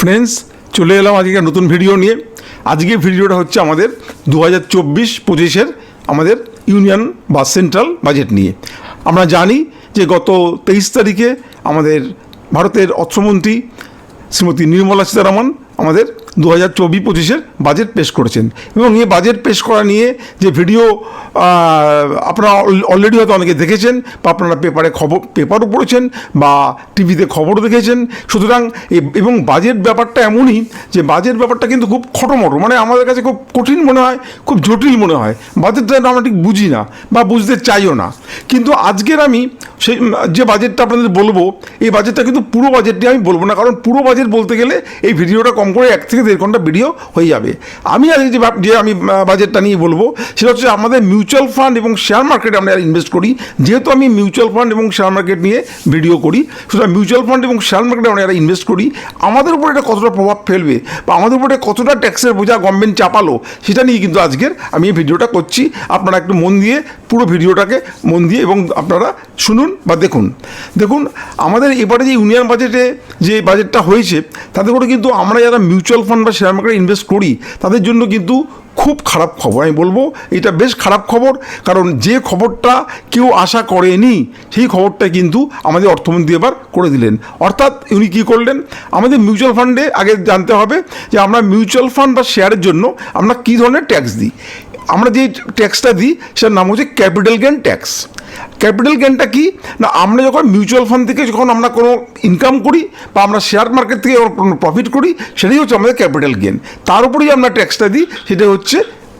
Friends চলে এলাম আজকে নতুন ভিডিও নিয়ে। আজকে ভিডিওটা হচ্ছে আমাদের দু হাজার চব্বিশ পঁচিশের আমাদের ইউনিয়ন বা সেন্ট্রাল বাজেট নিয়ে। আমরা জানি যে গত তেইশ তারিখে আমাদের ভারতের অর্থমন্ত্রী শ্রীমতী নির্মলা সীতারামন আমাদের দু হাজার চব্বিশ পঁচিশের বাজেট পেশ করেছেন। এবং এই বাজেট পেশ করা নিয়ে যে ভিডিও আপনারা অলরেডি হয়তো অনেকে দেখেছেন বা আপনারা পেপারে খবর পেপারও পড়েছেন বা টিভিতে খবরও দেখেছেন। সুতরাং এবং বাজেট ব্যাপারটা এমনই যে বাজেট ব্যাপারটা কিন্তু খুব খটোমটো মানে আমাদের কাছে খুব কঠিন মনে হয়, খুব জটিল মনে হয়। বাজেটটা আমরা ঠিক বুঝি না বা বুঝতে চাইও না। কিন্তু আজকের আমি সেই, যে বাজেটটা আপনাদের বলব, এই বাজেটটা কিন্তু পুরো বাজেটটি আমি বলব না, কারণ পুরো বাজেট বলতে গেলে এই ভিডিওটা কম করে এক থেকে দেড় ঘণ্টা ভিডিও হয়ে যাবে। আমি আজকে যে যে আমি বাজেটটা নিয়ে বলব, সেটা হচ্ছে আমাদের মিউচুয়াল ফান্ড এবং শেয়ার মার্কেটে আমরা ইনভেস্ট করি। যেহেতু আমি মিউচুয়াল ফান্ড এবং শেয়ার মার্কেট নিয়ে ভিডিও করি, সুতরাং মিউচুয়াল ফান্ড এবং শেয়ার মার্কেটে আমরা যারা ইনভেস্ট করি, আমাদের উপর এটা কতটা প্রভাব ফেলবে বা আমাদের উপরে কতটা ট্যাক্সের বোঝা গভর্নমেন্ট চাপালো, সেটা নিয়ে কিন্তু আজকের আমি এই ভিডিওটা করছি। আপনারা একটু মন দিয়ে পুরো ভিডিওটাকে মন দিয়ে এবং আপনারা শুনুন বা দেখুন। দেখুন, আমাদের এবারে যে ইউনিয়ন বাজেটে যে বাজেটটা হয়েছে, তাতে করে কিন্তু আমরা যারা মিউচুয়াল ফান্ড বা শেয়ার মার্কেটে ইনভেস্ট করি, তাদের জন্য কিন্তু খুব খারাপ খবর। আমি বলব, এটা বেশ খারাপ খবর, কারণ যে খবরটা কেউ আশা করেনি, সেই খবরটা কিন্তু আমাদের অর্থমন্ত্রী এবার করে দিলেন। অর্থাৎ উনি কী করলেন? আমাদের মিউচুয়াল ফান্ডে আগে জানতে হবে যে আমরা মিউচুয়াল ফান্ড বা শেয়ারের জন্য আমরা কী ধরনের ট্যাক্স দিই। আমরা যে ট্যাক্সটা দিই, সেটার নাম হচ্ছে ক্যাপিটাল গেন ট্যাক্স ক্যাপিটাল গেনটা কি? না, আমরা যখন মিউচুয়াল ফান্ড থেকে যখন আমরা কোনো ইনকাম করি বা আমরা শেয়ার মার্কেট থেকে কোনো প্রফিট করি, সেটাই হচ্ছে আমাদের ক্যাপিটাল গেন তার উপরেই আমরা ট্যাক্সটা দিই, সেটা হচ্ছে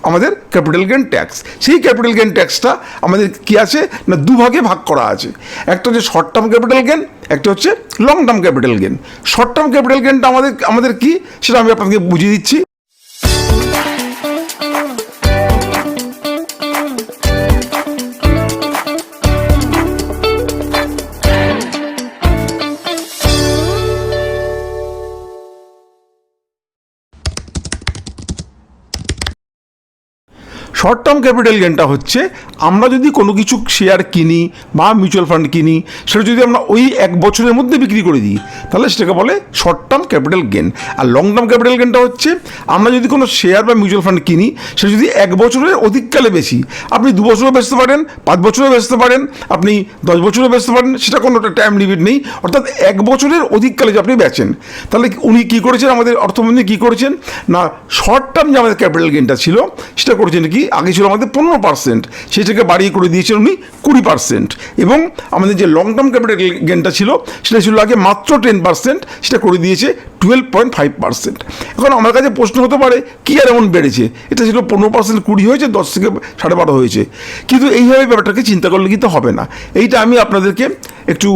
আমাদের ক্যাপিটাল গেন ট্যাক্স সেই ক্যাপিটাল গেন ট্যাক্সটা আমাদের কি আছে? না, দুভাগে ভাগ করা আছে। একটা হচ্ছে শর্ট টার্ম ক্যাপিটাল গেন একটা হচ্ছে long term capital gain short term capital গেনটা আমাদের আমাদের কি? সেটা আমি আপনাকে বুঝিয়ে দিচ্ছি। শর্ট টার্ম ক্যাপিটাল গেনটা হচ্ছে, আমরা যদি কোনো কিছু শেয়ার কিনি বা মিউচুয়াল ফান্ড কিনি, সেটা যদি আমরা ওই এক বছরের মধ্যে বিক্রি করে দিই, তাহলে সেটাকে বলে শর্ট টার্ম ক্যাপিটাল গেন আর লং টার্ম ক্যাপিটাল গেনটা হচ্ছে, আমরা যদি কোনো শেয়ার বা মিউচুয়াল ফান্ড কিনি, সেটা যদি এক বছরের অধিককালে বেশি, আপনি দু বছরও বেচতে পারেন, পাঁচ বছরও বেচতে পারেন, আপনি দশ বছরও বেচতে পারেন, সেটা কোনো টাইম লিমিট নেই, অর্থাৎ এক বছরের অধিককালে যে আপনি বেচেন, তাহলে উনি কী করেছেন, আমাদের অর্থমন্ত্রী কী করেছেন, না শর্ট টার্ম যে আমাদের ক্যাপিটাল গেনটা ছিল, সেটা করেছেন কি আগে ছিল আমাদের পনেরো পার্সেন্ট সেটাকে বাড়িয়ে করে দিয়েছেন উনি কুড়ি পার্সেন্ট এবং আমাদের যে লং টার্ম ক্যাপিটাল গেনটা ছিল, সেটা ছিল আগে মাত্র টেন পার্সেন্ট সেটা করে দিয়েছে টুয়েলভ পয়েন্ট ফাইভ পার্সেন্ট এখন আমার কাছে প্রশ্ন হতে পারে, কী আর এমন বেড়েছে? এটা ছিল পনেরো পার্সেন্ট কুড়ি হয়েছে, দশ থেকে সাড়ে বারো হয়েছে। কিন্তু এইভাবে ব্যাপারটাকে চিন্তা করলে কিন্তু হবে না। এইটা আমি আপনাদেরকে একটু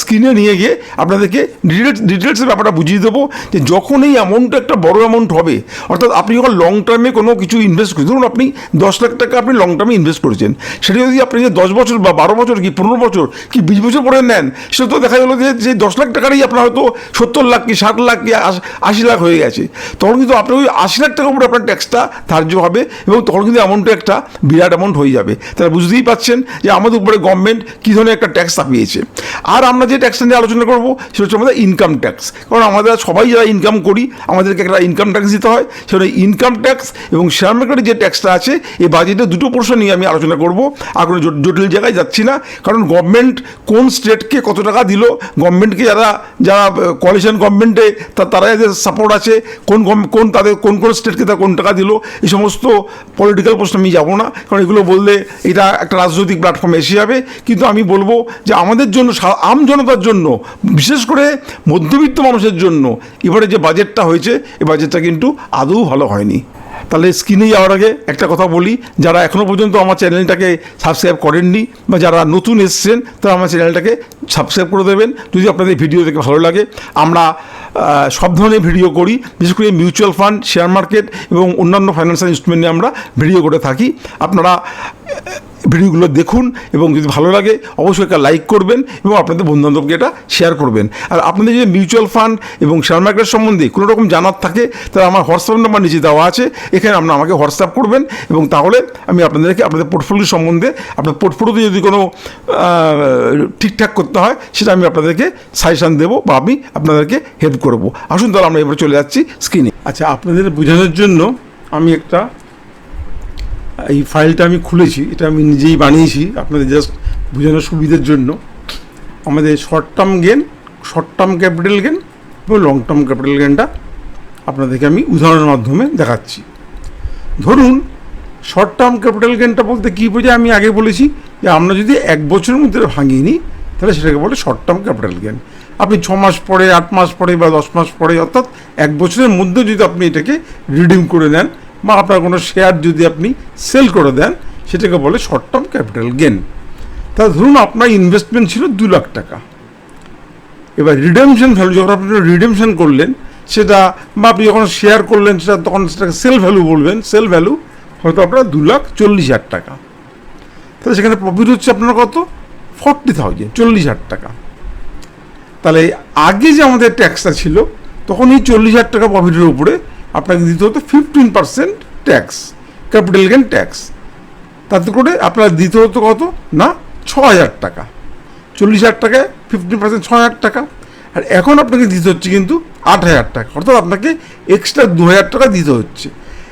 স্ক্রিনে নিয়ে গিয়ে আপনাদেরকে ডিটেলস ডিটেলসের ব্যাপারটা বুঝিয়ে দেবো যে যখন এই অ্যামাউন্টটা একটা বড় অ্যামাউন্ট হবে, অর্থাৎ আপনি যখন লং টার্মে কোনো কিছু ইনভেস্ট করেন, ধরুন আপনি দশ লাখ টাকা আপনি লং টার্মে ইনভেস্ট করেছেন, সেটা যদি আপনি যে দশ বছর বা বারো বছর কি পনেরো বছর কি বিশ বছর পরে নেন, সেটা তো দেখা গেলো যে যে দশ লাখ টাকারই আপনার হয়তো সত্তর লাখ কি ষাট লাখ কি আশ- লাখ হয়ে গেছে। তখন কিন্তু আপনার ওই আশি লাখ টাকার উপরে আপনার ট্যাক্সটা ধার্য হবে এবং তখন কিন্তু অ্যামাউন্টটা একটা বিরাট অ্যামাউন্ট হয়ে যাবে। তাহলে বুঝতেই পাচ্ছেন যে আমাদের উপরে গভর্নমেন্ট কী ধরনের একটা ট্যাক্স চাপিয়েছে। আর আমরা যে ট্যাক্সটা নিয়ে আলোচনা করব, সেটা হচ্ছে আমাদের ইনকাম ট্যাক্স কারণ আমাদের সবাই যারা ইনকাম করি, আমাদেরকে একটা ইনকাম ট্যাক্স দিতে হয়। সেটা ইনকাম ট্যাক্স এবং শেয়ার মার্কেটের যে ট্যাক্সটা আছে এই বাজেটে দুটো প্রশ্ন নিয়ে আমি আলোচনা করব। আর কোনো জটিল জায়গায় যাচ্ছি না। কারণ গভর্নমেন্ট কোন স্টেটকে কত টাকা দিল গভর্নমেন্টকে যারা যারা কোয়ালিশন গভর্নমেন্টে তারা যাদের সাপোর্ট আছে, কোন কোন তাদের কোন কোন স্টেটকে তারা কোন টাকা দিল, এই সমস্ত পলিটিক্যাল প্রশ্ন আমি যাব না। কারণ এগুলো বললে এটা একটা রাজনৈতিক প্ল্যাটফর্মে এসে যাবে। কিন্তু আমি বলব যে আমাদের জন্য আম জনতার জন্য, বিশেষ করে মধ্যবিত্ত মানুষের জন্য, এবারে যে বাজেটটা হয়েছে, এই বাজেটটা কিন্তু আদৌ ভালো হয়নি। তাহলে স্ক্রিনে যাওয়ার আগে একটা কথা বলি, যারা এখনও পর্যন্ত আমার চ্যানেলটাকে সাবস্ক্রাইব করেননি বা যারা নতুন এসছেন, তারা আমার চ্যানেলটাকে সাবস্ক্রাইব করে দেবেন। যদি আপনাদের ভিডিও দেখে ভালো লাগে, আমরা সব ধরনের ভিডিও করি, বিশেষ করে মিউচুয়াল ফান্ড শেয়ার মার্কেট এবং অন্যান্য ফাইন্যান্সিয়াল ইনস্ট্রুমেন্ট নিয়ে আমরা ভিডিও করে থাকি। আপনারা ভিডিওগুলো দেখুন এবং যদি ভালো লাগে, অবশ্যই একটা লাইক করবেন এবং আপনাদের বন্ধুবান্ধবকে এটা শেয়ার করবেন। আর আপনাদের যদি মিউচুয়াল ফান্ড এবং শেয়ার মার্কেট সম্বন্ধে কোনো রকম জানার থাকে, তাহলে আমার হোয়াটসঅ্যাপ নাম্বার নিচে দেওয়া আছে। এখানে আপনারা আমাকে হোয়াটসঅ্যাপ করবেন এবং তাহলে আমি আপনাদেরকে আপনাদের পোর্টফোলিও সম্বন্ধে, আপনার পোর্টফোলিওতে যদি কোনো ঠিকঠাক করতে হয়, সেটা আমি আপনাদেরকে সাজেশান দেবো বা আমি আপনাদেরকে হেল্প করব। আসুন তাহলে আমরা এবার চলে যাচ্ছি স্ক্রিনে আচ্ছা আপনাদের বোঝানোর জন্য আমি একটা এই ফাইলটা আমি খুলেছি, এটা আমি নিজেই বানিয়েছি আপনাদের জাস্ট বোঝানোর সুবিধার জন্য। আমাদের short term gain short term capital gain এবং লং টার্ম ক্যাপিটাল গেনটা আপনাদেরকে আমি উদাহরণের মাধ্যমে দেখাচ্ছি। ধরুন শর্ট টার্ম ক্যাপিটাল গেনটা বলতে কী বোঝায়? আমি আগে বলেছি যে আমরা যদি এক বছরের মধ্যে ভাঙিয়ে নিই, তাহলে সেটাকে বলে শর্ট টার্ম ক্যাপিটাল গেন আপনি ছ মাস পরে, আট মাস পরে বা দশ মাস পরে, অর্থাৎ এক বছরের মধ্যে যদি আপনি এটাকে রিডিম করে নেন বা আপনার কোনো শেয়ার যদি আপনি সেল করে দেন, সেটাকে বলে শর্ট টার্ম ক্যাপিটাল গেন তা ধরুন আপনার ইনভেস্টমেন্ট ছিল দু লাখ টাকা। এবার রিডেমশন ভ্যালু যখন আপনি রিডেমশন করলেন, সেটা বা আপনি যখন শেয়ার করলেন, সেটা তখন সেটাকে সেল ভ্যালু বলবেন সেল ভ্যালু হয়তো আপনার দু লাখ চল্লিশ হাজার টাকা। তাহলে সেখানে প্রফিট হচ্ছে আপনার কত? ফর্টি থাউজেন্ড চল্লিশ হাজার টাকা। তাহলে আগে যে আমাদের ট্যাক্সটা ছিল, তখন এই চল্লিশ হাজার টাকা প্রফিটের উপরে আপনাকে দিতে হতো fifteen percent tax capital gain tax তাতে করে আপনার দিতে হতো কত? না ছ হাজার টাকা। চল্লিশ হাজার টাকায় ফিফটিন পার্সেন্ট ছ হাজার টাকা। আর এখন আপনাকে দিতে হচ্ছে কিন্তু আট হাজার টাকা। অর্থাৎ আপনাকে এক্সট্রা দু হাজার টাকা দিতে হচ্ছে।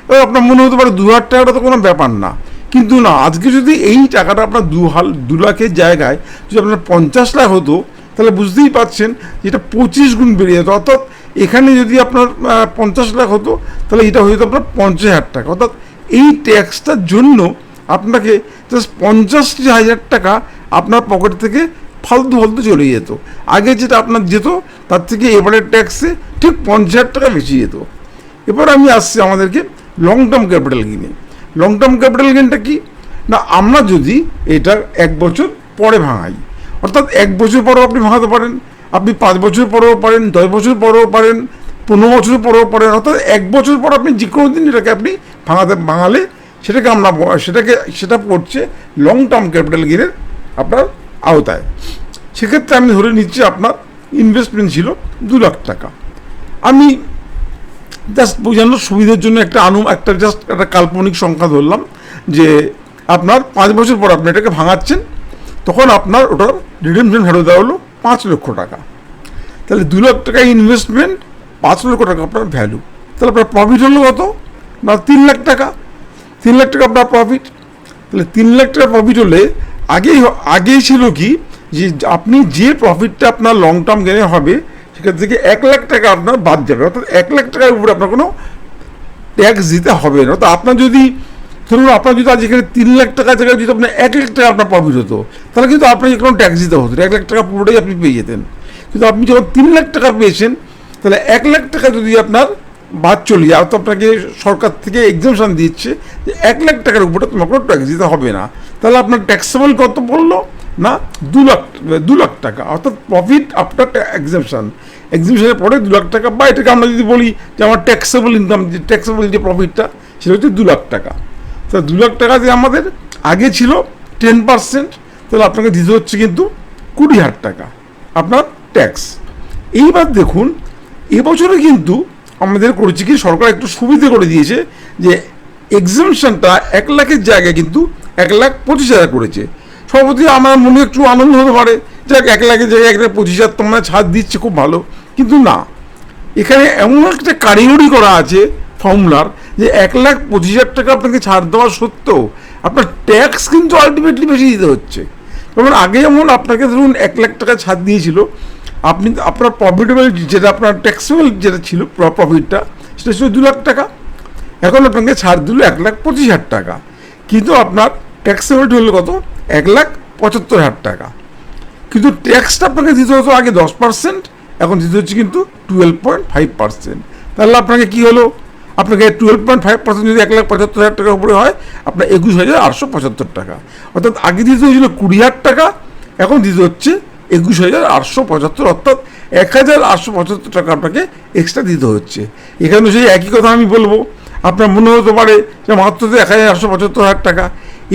এবার আপনার মনে হতে পারে দু হাজার টাকাটা তো কোনো ব্যাপার না। কিন্তু না, আজকে যদি এই টাকাটা আপনার দু হাল, দু লাখের জায়গায় যদি আপনার পঞ্চাশ লাখ হতো, তাহলে বুঝতেই পারছেন যে এটা পঁচিশ গুণ বেড়ে যেত। অর্থাৎ এখানে যদি আপনার পঞ্চাশ লাখ হতো, তাহলে এটা হয়ে যেত আপনার পঞ্চাশ হাজার টাকা। অর্থাৎ এই ট্যাক্সটার জন্য আপনাকে জাস্ট পঞ্চাশটি হাজার টাকা আপনার পকেট থেকে ফালতু ফালতু চলে যেত। আগে যেটা আপনার যেত, তার থেকে এবারের ট্যাক্সে ঠিক পঞ্চাশ হাজার টাকা বেশি যেত। এবার আমি আসছি আমাদেরকে লং টার্ম ক্যাপিটাল গেনে লং টার্ম ক্যাপিটাল গেনটা কি? না, আমরা যদি এটা এক বছর পরে ভাঙাই, অর্থাৎ এক বছর পরেও আপনি ভাঙাতে পারেন আপনি পাঁচ বছর পরেও পারেন, দশ বছর পরেও পারেন, পনেরো বছর পরেও পারেন, অর্থাৎ এক বছর পর আপনি যে কোনো দিন এটাকে আপনি ভাঙাতে, ভাঙালে সেটাকে আমরা, সেটাকে, সেটা পড়ছে লং টার্ম ক্যাপিটাল গেনের আপনার আওতায়। সেক্ষেত্রে আমি ধরে নিচ্ছি আপনার ইনভেস্টমেন্ট ছিল দু লাখ টাকা। আমি জাস্ট বোঝানোর সুবিধার জন্য একটা আনু, একটা জাস্ট একটা কাল্পনিক সংখ্যা ধরলাম যে আপনার পাঁচ বছর পর আপনি এটাকে ভাঙাচ্ছেন, তখন আপনার ওটার রিডেমশন ভ্যালু দেওয়া হলো। পাঁচ লক্ষ টাকা। তাহলে দু লাখ টাকা ইনভেস্টমেন্ট পাঁচ লক্ষ টাকা আপনার ভ্যালু তাহলে আপনার প্রফিট হলো কত? না তিন লাখ টাকা। তিন লাখ টাকা আপনার প্রফিট তাহলে তিন লাখ টাকা প্রফিট হলে আগেই আগেই ছিল কি? যে আপনি যে প্রফিটটা আপনার লং টার্ম গেনে হবে, সেখান থেকে এক লাখ টাকা আপনার বাদ যাবে। অর্থাৎ এক লাখ টাকার উপরে আপনার কোনো ট্যাক্স দিতে হবে না। অর্থাৎ আপনার যদি ধরুন আপনার যদি আজ এখানে তিন লাখ টাকা জায়গায় যদি আপনার এক লাখ টাকা আপনার প্রফিট হতো, তাহলে কিন্তু আপনাকে কোনো ট্যাক্স দিতে হতো এক লাখ টাকা পুরোটাই আপনি পেয়ে যেতেন। কিন্তু আপনি যখন তিন লাখ টাকা পেয়েছেন, তাহলে এক লাখ টাকা যদি আপনার বাদ চলে যায় তো আপনাকে সরকার থেকে এক্সামশন দিচ্ছে যে এক লাখ টাকার উপরে তোমার কোনো ট্যাক্স দিতে হবে না। তাহলে আপনার ট্যাক্সেবল কত পড়ল? না, দু লাখ দু লাখ টাকা। অর্থাৎ প্রফিট আফটার এক্সামশন এক্সামশনের পরে দু লাখ টাকা। বা এটাকে আমরা যদি বলি যে আমার ট্যাক্সেবল ইনকাম যে ট্যাক্সেবল যে প্রফিটটা সেটা হচ্ছে দু লাখ টাকা। তো দু লাখ টাকা যে আমাদের আগে ছিল টেন পার্সেন্ট তাহলে আপনাকে দিতে হচ্ছে কিন্তু কুড়ি হাজার টাকা, আপনার ট্যাক্স এইবার দেখুন, এবছরে কিন্তু আমাদের করেছে কি, সরকার একটু সুবিধে করে দিয়েছে যে এক্সামশনটা এক লাখের জায়গায় কিন্তু এক লাখ পঁচিশ হাজার করেছে। সভাপতি, আমার মনে একটু আনন্দ হতে পারে। যে এক লাখের জায়গায় এক লাখ পঁচিশ হাজার তোমরা ছাড় দিচ্ছে, খুব ভালো। কিন্তু না, এখানে এমন একটা কারিগরি করা আছে ফর্মুলার যে এক লাখ পঁচিশ হাজার টাকা আপনাকে ছাড় দেওয়া সত্ত্বেও আপনার ট্যাক্স কিন্তু আলটিমেটলি বেশি দিতে হচ্ছে। যেমন আগে যেমন আপনাকে ধরুন এক লাখ টাকা ছাড় দিয়েছিল, আপনি আপনার প্রফিটেবল যেটা আপনার ট্যাক্সেবল যেটা ছিল প্রফিটটা সেটা ছিল দু লাখ টাকা। এখন আপনাকে ছাড় দিল এক লাখ পঁচিশ হাজার টাকা। কিন্তু আপনার ট্যাক্সেবিলিটি হলো কত? এক লাখ পঁচাত্তর হাজার টাকা। কিন্তু ট্যাক্সটা আপনাকে দিতে হতো আগে দশ পার্সেন্ট এখন দিতে হচ্ছে কিন্তু টুয়েলভ পয়েন্ট ফাইভ পার্সেন্ট তাহলে আপনাকে কী হলো? আপনাকে টুয়েলভ পয়েন্ট ফাইভ পার্সেন্ট যদি এক লাখ পঁচাত্তর হাজার টাকার উপরে হয়, আপনার একুশ হাজার আটশো পঁচাত্তর টাকা। অর্থাৎ আগে দিতে হয়েছিল কুড়ি হাজার টাকা, এখন দিতে হচ্ছে একুশ হাজার আটশো পঁচাত্তর, অর্থাৎ এক হাজার আটশো পঁচাত্তর টাকা আপনাকে এক্সট্রা দিতে হচ্ছে। এখানে সেই একই কথা আমি বলব। আপনার মনে হতে পারে যে মাত্র এক হাজার আটশো পঁচাত্তর হাজার টাকা।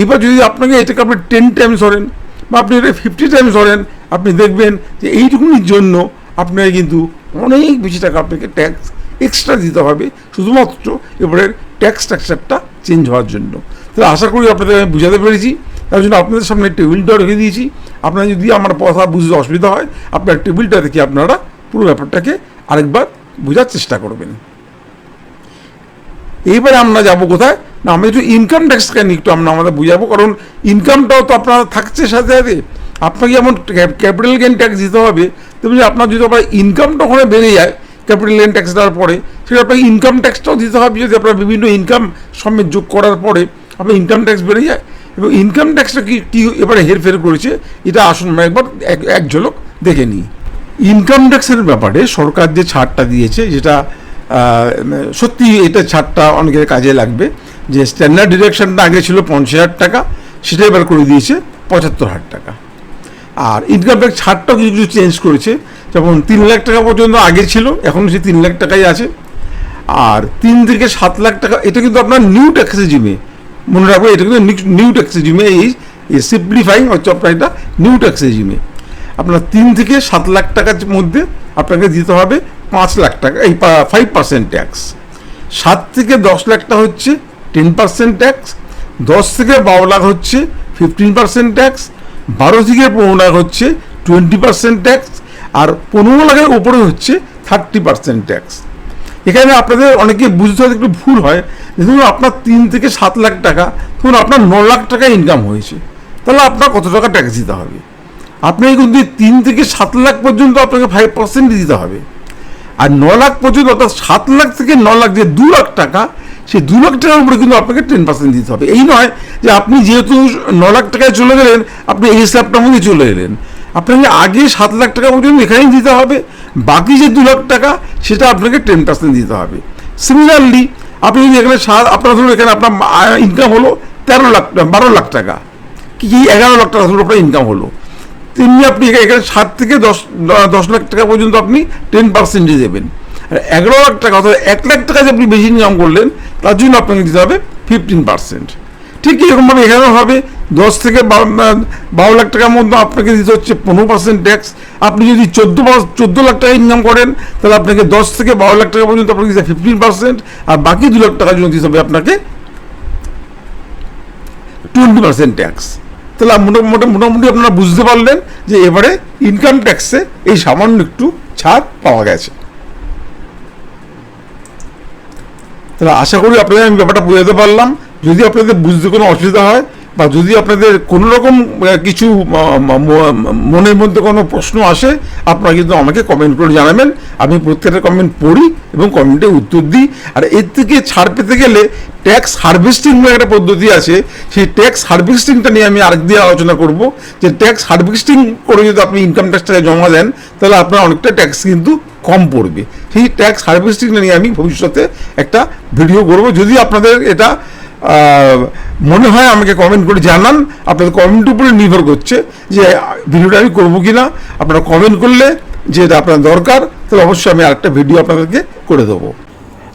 এবার যদি আপনাকে এটাকে আপনি টেন টাইমস ধরেন বা আপনি এটা ফিফটি টাইমস ধরেন, আপনি দেখবেন যে এইটুকুনির জন্য আপনাকে কিন্তু অনেক বেশি টাকা আপনাকে ট্যাক্স এক্সট্রা দিতে হবে। শুধুমাত্র এবারের ট্যাক্স স্ট্রাকচারটা চেঞ্জ হওয়ার জন্য। তাহলে আশা করি আপনাদের আমি বুঝাতে পেরেছি। তার জন্য আপনাদের সামনে টেবিলটা রেখে দিয়েছি। আপনারা যদি আমার কথা বুঝতে অসুবিধা হয়, আপনার টেবিলটা দেখে আপনারা পুরো ব্যাপারটাকে আরেকবার বোঝার চেষ্টা করবেন। এইবারে আমরা যাব কোথায়? না, আমরা একটু ইনকাম ট্যাক্সকে একটু আমরা আমাদের বুঝাবো, কারণ ইনকামটাও তো আপনার থাকছে সাথে সাথে। আপনাকে যেমন ক্যাপিটাল গেন ট্যাক্স দিতে হবে, তেমনি আপনার যদি আপনার ইনকামটা ওখানে বেড়ে যায় ক্যাপিটাল গেন ট্যাক্স দেওয়ার পরে, সেটা আপনাকে ইনকাম ট্যাক্সটাও দিতে হবে। যদি আপনার বিভিন্ন ইনকাম সমেত যোগ করার পরে আপনার ইনকাম ট্যাক্স বেড়ে যায়, এবং ইনকাম ট্যাক্সটা কি কী এবারে হেরফের করেছে, এটা আসুন আমরা একবার এক এক ঝলক দেখে নিই। ইনকাম ট্যাক্সের ব্যাপারে সরকার যে ছাড়টা দিয়েছে, যেটা সত্যি এটা ছাড়টা অনেকের কাজে লাগবে। যে স্ট্যান্ডার্ড ডিরেকশনটা আগে ছিল পঞ্চাশ হাজার টাকা, সেটা এবার করে দিয়েছে পঁচাত্তর হাজার টাকা। আর ইনকাম ট্যাক্স ছাড়টাও কিছু কিছু চেঞ্জ করেছে। যেমন তিন লাখ টাকা পর্যন্ত আগে ছিল, এখন সে তিন লাখ টাকাই আছে। আর তিন থেকে সাত লাখ টাকা, এটা কিন্তু আপনার নিউ ট্যাক্স রেজিমে মনে রাখব, এটা কিন্তু নিউ ট্যাক্স রেজিমে এই সিম্পলিফাইং হচ্ছে আপনার এটা নিউ ট্যাক্স রেজিমে আপনার তিন থেকে সাত লাখ টাকার মধ্যে আপনাকে দিতে হবে পাঁচ লাখ টাকা, এই ফাইভ পার্সেন্ট ট্যাক্স সাত থেকে দশ লাখটা হচ্ছে টেন পার্সেন্ট ট্যাক্স দশ থেকে বারো লাখ হচ্ছে ফিফটিন পার্সেন্ট ট্যাক্স বারো থেকে পনেরো লাখ হচ্ছে টোয়েন্টি পার্সেন্ট ট্যাক্স আর পনেরো লাখের উপরে হচ্ছে থার্টি পার্সেন্ট ট্যাক্স এখানে আপনাদের অনেকে বুঝতে হয়তো একটু ভুল হয়। ধরুন আপনার তিন থেকে সাত লাখ টাকা, ধরুন আপনার ন লাখ টাকা ইনকাম হয়েছে। তাহলে আপনার কত টাকা ট্যাক্স দিতে হবে? আপনি কিন্তু তিন থেকে সাত লাখ পর্যন্ত আপনাকে ফাইভ পার্সেন্ট দিতে হবে, আর ন লাখ পর্যন্ত, অর্থাৎ সাত লাখ থেকে ন লাখ যে দু লাখ টাকা, সেই দু লাখ টাকার উপরে কিন্তু আপনাকে টেন পার্সেন্ট দিতে হবে। এই নয় যে আপনি যেহেতু ন লাখ টাকায় চলে গেলেন, আপনি এই স্ল্যাবটার মধ্যে চলে এলেন। আপনাকে আগে সাত লাখ টাকা পর্যন্ত এখানেই দিতে হবে, বাকি যে দু লাখ টাকা সেটা আপনাকে টেন পার্সেন্ট দিতে হবে। সিমিলারলি আপনি যদি এখানে সাত, আপনার ধরুন এখানে আপনার ইনকাম হলো তেরো লাখ, বারো লাখ টাকা। কি এগারো লাখ টাকা ধরুন আপনার ইনকাম হলো। তেমনি আপনি এখানে সাত থেকে দশ দশ লাখ টাকা পর্যন্ত আপনি টেন পার্সেন্টে দেবেন। আর এগারো লাখ টাকা অর্থাৎ এক লাখ টাকা যে আপনি বেশি ইনকাম করলেন, তার জন্য আপনাকে দিতে হবে ফিফটিন পার্সেন্ট ঠিক এরকমভাবে এখানেও হবে। দশ থেকে বারো লাখ টাকার মধ্যে আপনাকে দিতে হচ্ছে পনেরো পার্সেন্ট ট্যাক্স। আপনি যদি চোদ্দ চোদ্দ লাখ টাকা ইনকাম করেন, তাহলে আপনাকে দশ থেকে বারো লাখ টাকা পর্যন্ত আপনাকে দিতে ফিফটিন পার্সেন্ট, আর বাকি দু লাখ টাকার জন্য দিতে হবে আপনাকে টোয়েন্টি পার্সেন্ট ট্যাক্স। তাহলে মোটামুটি মোটামুটি আপনারা বুঝতে পারলেন যে এবারে ইনকাম ট্যাক্সে এই সামান্য একটু ছাড় পাওয়া গেছে। তাহলে আশা করি আপনাদের আমি ব্যাপারটা বোঝাতে পারলাম। যদি আপনাদের বুঝতে কোনো অসুবিধা হয় বা যদি আপনাদের কোনো রকম কিছু মনের মধ্যে কোনো প্রশ্ন আসে, আপনারা কিন্তু আমাকে কমেন্ট করে জানাবেন। আমি প্রত্যেকটা কমেন্ট পড়ি এবং কমেন্টে উত্তর দিই। আর এর থেকে ছাড় পেতে গেলে ট্যাক্স হারভেস্টিং বলে একটা পদ্ধতি আছে। সেই ট্যাক্স হারভেস্টিংটা নিয়ে আমি আরেক দিয়ে আলোচনা করব। যে ট্যাক্স হারভেস্টিং করে যদি আপনি ইনকাম ট্যাক্সটাকে জমা দেন, তাহলে আপনার অনেকটা ট্যাক্স কিন্তু কম পড়বে। সেই ট্যাক্স হারভেস্টিং নিয়ে আমি ভবিষ্যতে একটা ভিডিও করব। যদি আপনাদের এটা মনে হয় আমাকে কমেন্ট করে জানান। আপনাদের কমেন্ট উপরে নির্ভর করছে যে ভিডিওটা আমি করব কি না আপনারা কমেন্ট করলে যেটা আপনার দরকার, তাহলে অবশ্যই আমি আরেকটা ভিডিও আপনাদেরকে করে দেবো।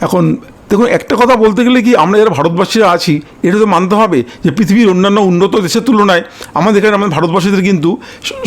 এখন দেখুন, একটা কথা বলতে গেলে কি, আমরা যারা ভারতবাসীরা আছি, এটা তো মানতে হবে যে পৃথিবীর অন্যান্য উন্নত দেশের তুলনায় আমাদের এখানে, আমাদের ভারতবাসীদের কিন্তু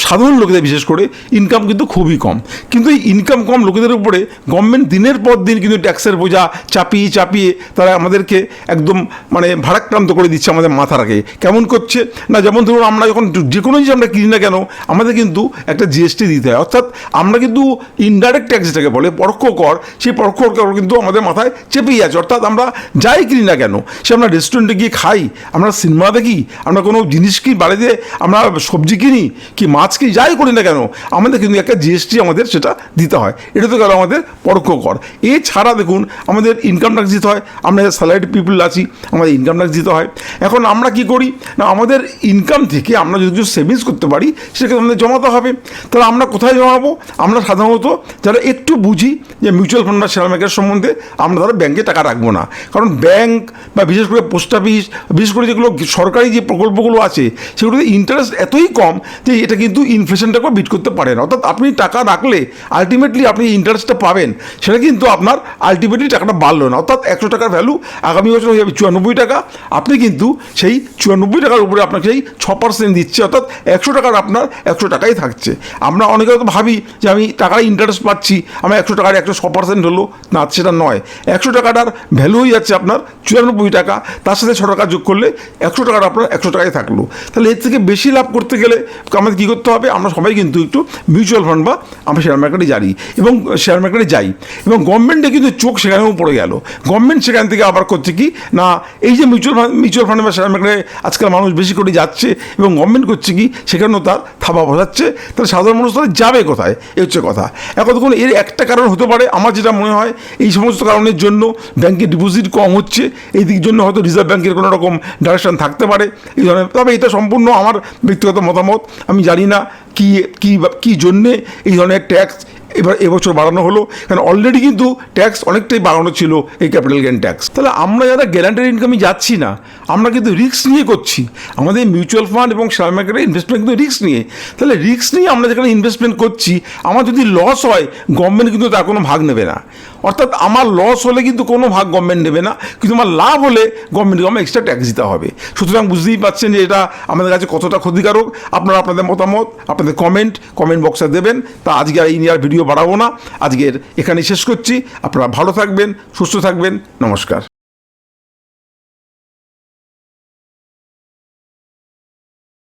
সাধারণ লোকেদের, বিশেষ করে ইনকাম কিন্তু খুবই কম। কিন্তু এই ইনকাম কম লোকেদের উপরে গভর্নমেন্ট দিনের পর দিন কিন্তু ট্যাক্সের বোঝা, চাপিয়ে চাপিয়ে তারা আমাদেরকে একদম মানে ভারাক্রান্ত করে দিচ্ছে আমাদের মাথাটাকে। কেমন করছে? না, যেমন ধরুন আমরা যখন যে কোনো জিনিস আমরা কিনি না কেন, আমাদের কিন্তু একটা জিএসটি দিতে হয়। অর্থাৎ আমরা কিন্তু ইনডাইরেক্ট ট্যাক্স যেটাকে বলে, পরোক্ষ কর, সেই পরোক্ষ কর কিন্তু আমাদের মাথায় চেপেই আছে। অর্থাৎ আমরা যাই কিনি না কেন, সে আমরা রেস্টুরেন্টে গিয়ে খাই, আমরা সিনেমা দেখি, আমরা কোনো জিনিস কি বাড়িতে আমরা সবজি কিনি, কি মাছ কিনি, যাই করি না কেন, আমাদের কিন্তু একটা জিএসটি আমাদের সেটা দিতে হয়। এটা তো গেল আমাদের পরোক্ষ কর। এছাড়া দেখুন, আমাদের ইনকাম ট্যাক্স দিতে হয়, আমরা স্যালারি পিপুল আছি, আমাদের ইনকাম ট্যাক্স দিতে হয়। এখন আমরা কি করি, না আমাদের ইনকাম থেকে আমরা যদি কিছু সেভিংস করতে পারি, সেক্ষেত্রে আমাদের জমাতে হবে। তাহলে আমরা কোথায় জমাবো? আমরা সাধারণত যারা একটু বুঝি যে মিউচুয়াল ফান্ড বা শেয়ার মার্কেট সম্বন্ধে, আমরা তারা ব্যাংকে টাকা রাখব না। কারণ ব্যাংক বা বিশেষ করে পোস্ট অফিস, বিশেষ করে যেগুলো সরকারি যে প্রকল্পগুলো আছে, সেগুলোতে ইন্টারেস্ট এতই কম যে এটা কিন্তু ইনফ্লেশনটাকেও বিট করতে পারে না। অর্থাৎ আপনি টাকা রাখলে আলটিমেটলি আপনি ইন্টারেস্টটা পাবেন। সেটা কিন্তু আপনার আলটিমেটলি টাকাটা বাড়লো না। অর্থাৎ একশো টাকার ভ্যালু আগামী বছর হয়ে যাবে চুরানব্বই টাকা। আপনি কিন্তু সেই চুরানব্বই টাকার উপরে আপনাকে সেই ছ পার্সেন্ট দিচ্ছে। অর্থাৎ একশো টাকার আপনার একশো টাকাই থাকছে। আমরা অনেকে হয়তো ভাবি যে আমি টাকার ইন্টারেস্ট পাচ্ছি, আমার একশো টাকার একশো ছ পার্সেন্ট হলো। না, সেটা নয়। একশো টাকাটার ভ্যালু হয়ে যাচ্ছে আপনার চুরানব্বই টাকা। তার সাথে ছ টাকা যোগ করলে একশো টাকার আপনার একশো টাকাই থাকল। তাহলে এর থেকে বেশি লাভ করতে গেলে আমাদের কী করতে হবে? আমরা সবাই কিন্তু একটু মিউচুয়াল ফান্ড বা আমরা শেয়ার মার্কেটে জানি এবং শেয়ার মার্কেটে যাই। এবং গভর্নমেন্টে কিন্তু চোখ সেখানেও পড়ে গেল। গভর্নমেন্ট সেখান থেকে আবার করছে কি? না, এই যে মিউচুয়াল ফান্ড মিউচুয়াল ফান্ড বা শেয়ার মার্কেটে আজকাল মানুষ বেশি করে যাচ্ছে এবং গভর্নমেন্ট করছে কি? সেখানেও তার থাবা বসাচ্ছে। তাহলে সাধারণ মানুষ তাহলে যাবে কোথায়? এই হচ্ছে কথা। এখন এর একটা কারণ হতে পারে, আমার যেটা মনে হয়, এই সমস্ত কারণের জন্য ব্যাংকে ডিপোজিট কম হচ্ছে, এই দিক জন্য হয়তো রিজার্ভ ব্যাঙ্কের কোনো রকম ডাইরেকশন থাকতে পারে। এই ধরনের তবে এটা সম্পূর্ণ আমার ব্যক্তিগত মতামত। আমি জানি না কী কী কী জন্যে এই ধরনের ট্যাক্স এবার এবছর বাড়ানো হলো, কারণ অলরেডি কিন্তু ট্যাক্স অনেকটাই বাড়ানো ছিল এই ক্যাপিটাল গেন ট্যাক্স তাহলে আমরা যারা গ্যারান্টেড ইনকামে যাচ্ছি না, আমরা কিন্তু রিস্ক নিয়ে করছি। আমাদের মিউচুয়াল ফান্ড এবং শেয়ার মার্কেটে ইনভেস্টমেন্ট কিন্তু রিস্ক নিয়ে। তাহলে রিস্ক নিয়ে আমরা যেখানে ইনভেস্টমেন্ট করছি, আমার যদি লস হয় গভর্নমেন্ট কিন্তু তার কোনো ভাগ নেবে না। অর্থাৎ আমার লস হলে কিন্তু কোনো ভাগ গভর্নমেন্ট নেবে না, কিন্তু আমার লাভ হলে গভর্নমেন্টকে আমার এক্সট্রা ট্যাক্স দিতে হবে। সুতরাং বুঝতেই পারছেন যে এটা আমাদের কাছে কতটা ক্ষতিকারক। আপনারা আপনাদের মতামত, আপনাদের কমেন্ট কমেন্ট বক্সে দেবেন। তা আজকে এই নিয়ে আর ভিডিও বাড়াবো না। আজকের এখানে শেষ করছি। আপনারা ভালো থাকবেন সুস্থ থাকবেন। নমস্কার।